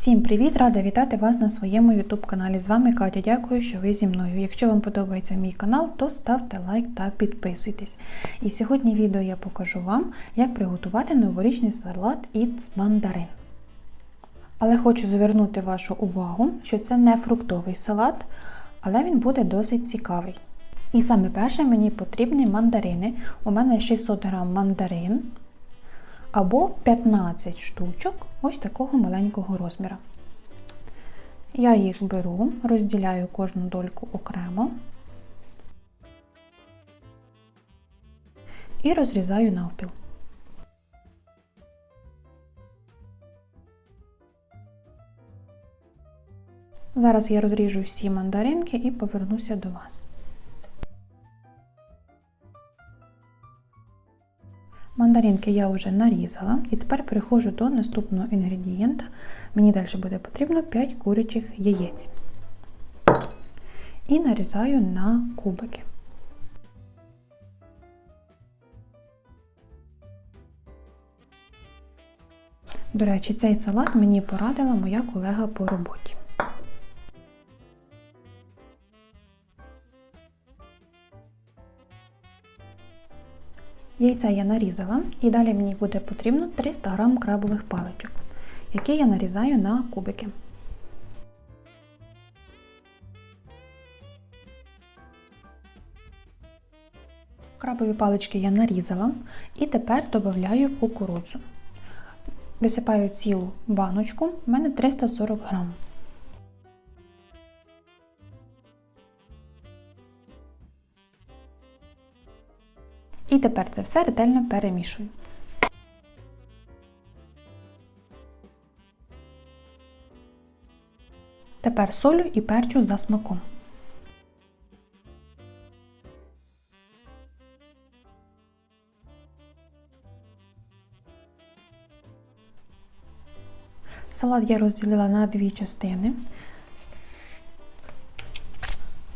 Всім привіт! Рада вітати вас на своєму YouTube каналі. З вами Катя. Дякую, що ви зі мною. Якщо вам подобається мій канал, то ставте лайк та підписуйтесь. І сьогодні відео я покажу вам, як приготувати новорічний салат із мандарин. Але хочу звернути вашу увагу, що це не фруктовий салат, але він буде досить цікавий. І саме перше мені потрібні мандарини. У мене 600 грам мандарин або 15 штучок ось такого маленького розміру. Я їх беру, розділяю кожну дольку окремо і розрізаю навпіл. Зараз я розріжу всі мандаринки і повернуся до вас. Мандаринки я вже нарізала і тепер переходжу до наступного інгредієнта. Мені далі буде потрібно 5 курячих яєць. І нарізаю на кубики. До речі, цей салат мені порадила моя колега по роботі. Яйця я нарізала і далі мені буде потрібно 300 г крабових паличок, які я нарізаю на кубики. Крабові палички я нарізала і тепер додаю кукурудзу. Висипаю цілу баночку, в мене 340 грам. І тепер це все ретельно перемішую. Тепер солю і перчу за смаком. Салат я розділила на дві частини.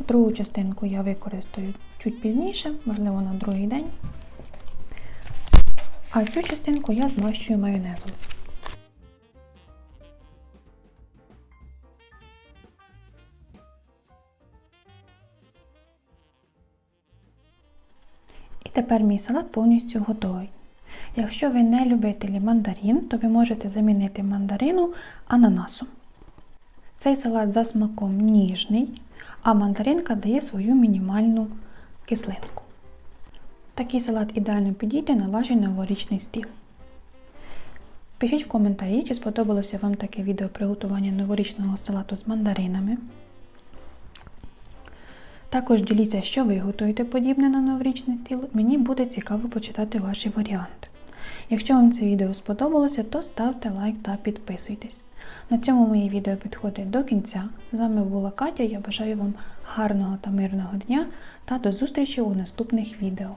Другу частинку я використаю чуть пізніше, можливо, на другий день. А цю частинку я змащую майонезом. І тепер мій салат повністю готовий. Якщо ви не любителі мандарин, то ви можете замінити мандарину ананасом. Цей салат за смаком ніжний, а мандаринка дає свою мінімальну кислинку. Такий салат ідеально підійде на ваш новорічний стіл. Пишіть в коментарі, чи сподобалося вам таке відео приготування новорічного салату з мандаринами. Також діліться, що ви готуєте подібне на новорічний стіл. Мені буде цікаво почитати ваші варіанти. Якщо вам це відео сподобалося, то ставте лайк та підписуйтесь. На цьому моє відео підходить до кінця. З вами була Катя. Я бажаю вам гарного та мирного дня та до зустрічі у наступних відео.